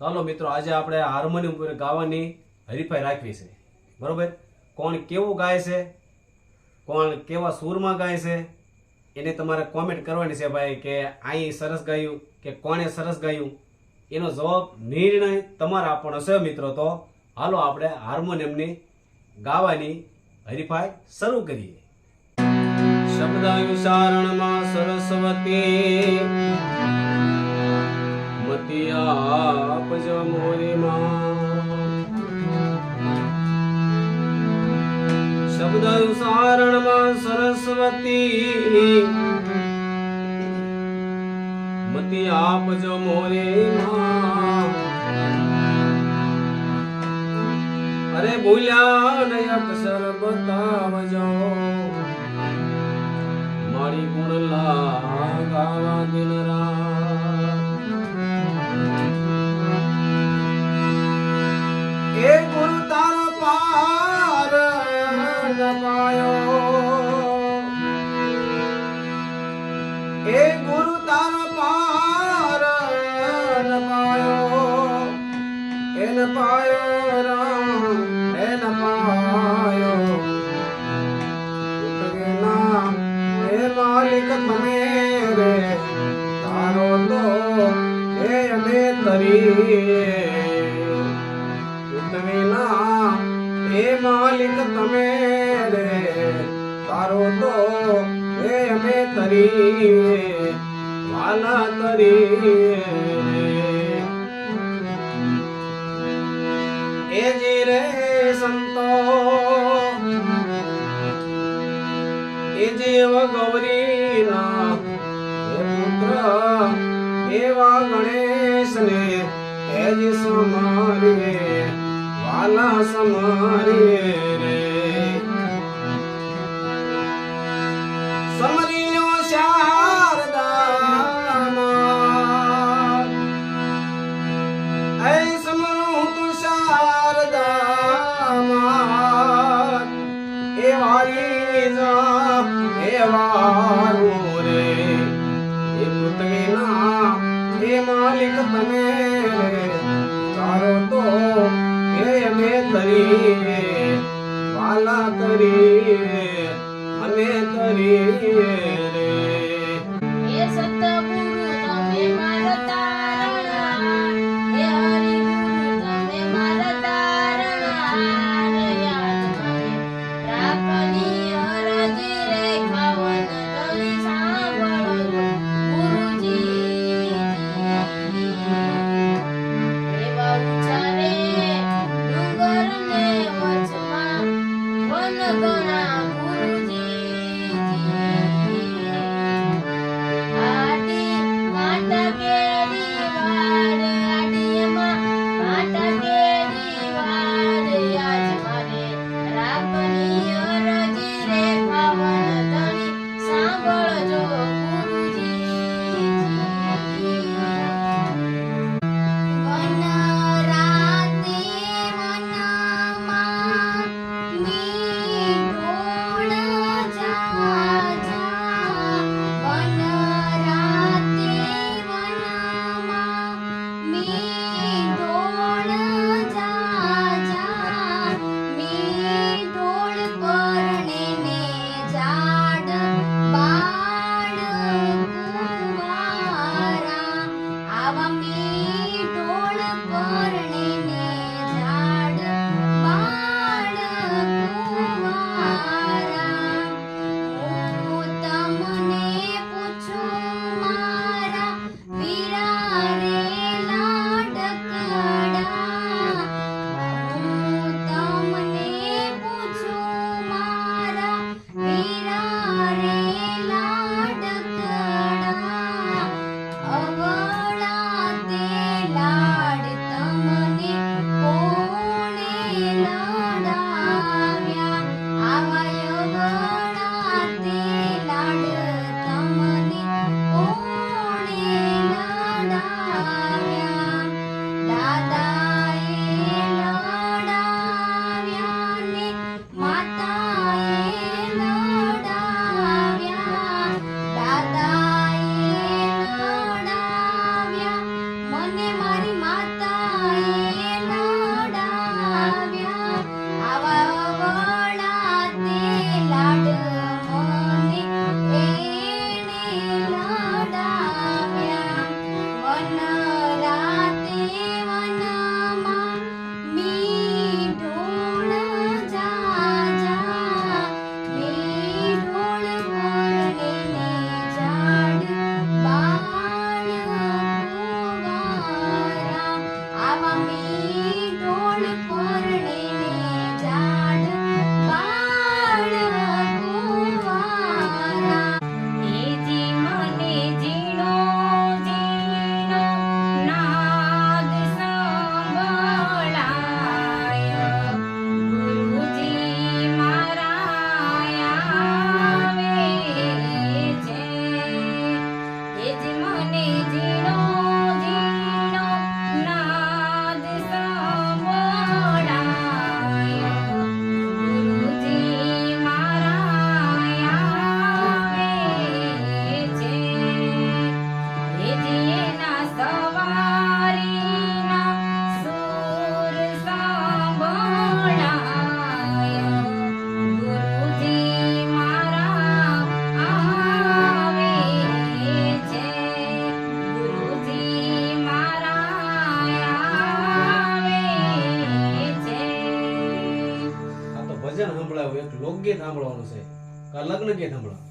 ચાલો મિત્રો, આજે આપણે હાર્મોનિયમ ઉપર ગાવાની હરીફાઈ રાખવી છે. બરોબર? કોણ કેવું ગાય છે? કોણ કેવા સૂરમાં ગાય છે? એને તમારે કોમેન્ટ કરવાની છે ભાઈ કે અહીં સરસ ગાયું કે કોણે સરસ ગાયું? એનો જવાબ નિર્ણય તમારે આપવાનો છે મિત્રો. તો હાલો આપણે હાર્મોનિયમની ગાવાની હરીફાઈ શરૂ કરીએ. શબ્દાનુસારણમાં સરસ્વતી મતી આપજો મોરીમાં શબ્દાનુસારણમાં સરસ્વતી મતી આપજો મોરીમાં અરે ભૂલ્યા ને અક્ષર બતાવજો. મારી ગુણ લાગાવા દિન રાત. વાલા તરી એ જી રે સંતો એ જીવ ગૌરીના હે પુત્ર એવા જ સમારે વાલા સમારે લેવાનું રે. એ પુતળીના એ માલિક તમે તારો તો એ મે ધરી રે કરી રે કરી રે. એ સત્તા ભજન સંભળાવું એક લોકગીત સાંભળવાનું છે. લગ્ન ગીત સંભળાવ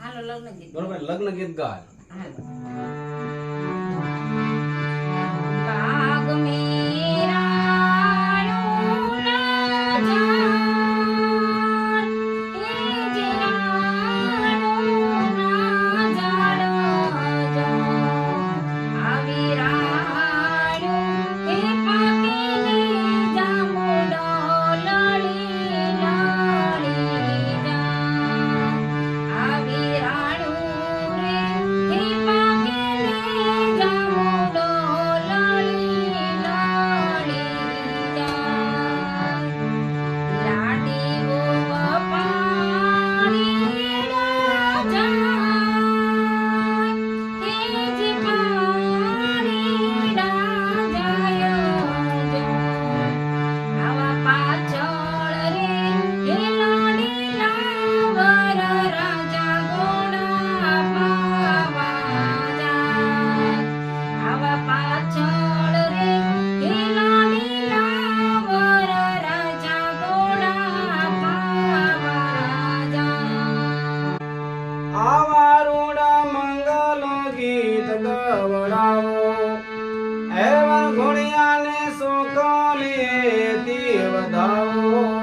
હાલો લગ્ન ગીત. બરોબર? લગ્ન ગીત ગાય હાલો.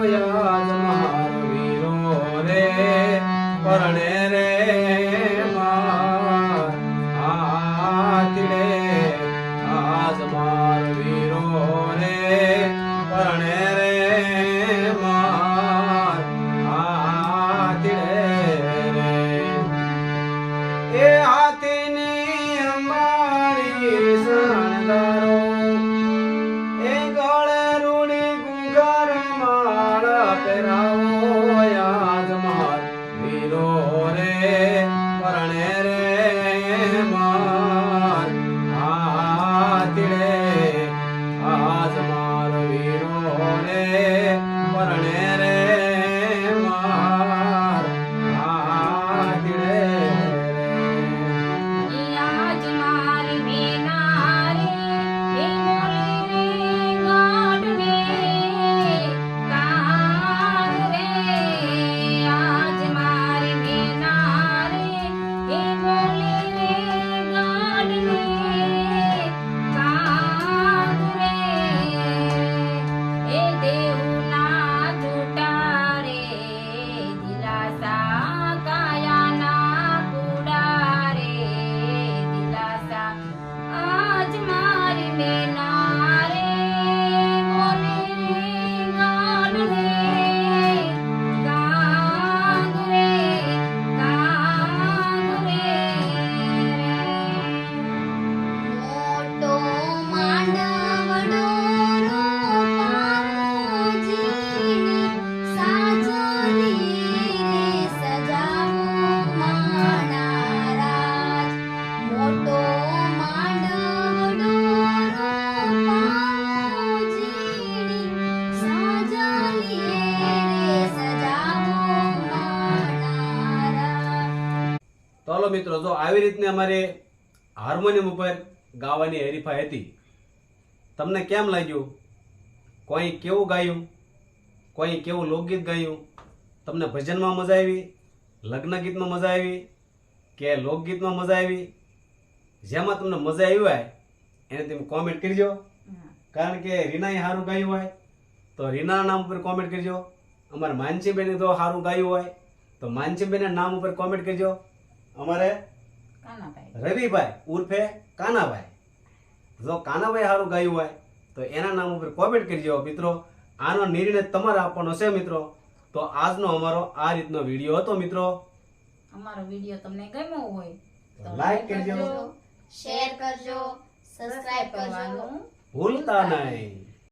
Oh, yeah. મિત્રો જો આવી રીતને અમારે હાર્મોનિયમ ઉપર ગાવાની હરીફાઈ હતી તમને કેમ લાગ્યું? કોઈ કેવું ગાયું? કોઈ કેવું લોકગીત ગાયું? તમને ભજનમાં મજા આવી? લગ્ન ગીતમાં મજા આવી? કે લોકગીતમાં મજા આવી? જેમાં તમને મજા આવી હોય એને તમે કોમેન્ટ કરજો. કારણ કે રીનાએ સારું ગાયું હોય તો રીનાના નામ ઉપર કોમેન્ટ કરજો. અમારે માનસીબેને તો સારું ગાયું હોય તો માનસીબેનના નામ ઉપર કોમેન્ટ કરજો. અમારે રવિભાઈ ઉર્ફે કાનાભાઈ. જો કાનાભાઈ સારું ગાયું હોય તો એના નામ ઉપર કોમેન્ટ કરજો મિત્રો. આનો નિર્ણય તમારે આપવાનો છે મિત્રો. તો આજનો અમારો આ રીતનો વીડિયો હતો મિત્રો. અમારો વીડિયો તમને ગમ્યો હોય તો લાઈક કરજો. શેર કરજો સબસ્ક્રાઇબ કરવાનું ભૂલતા નહીં.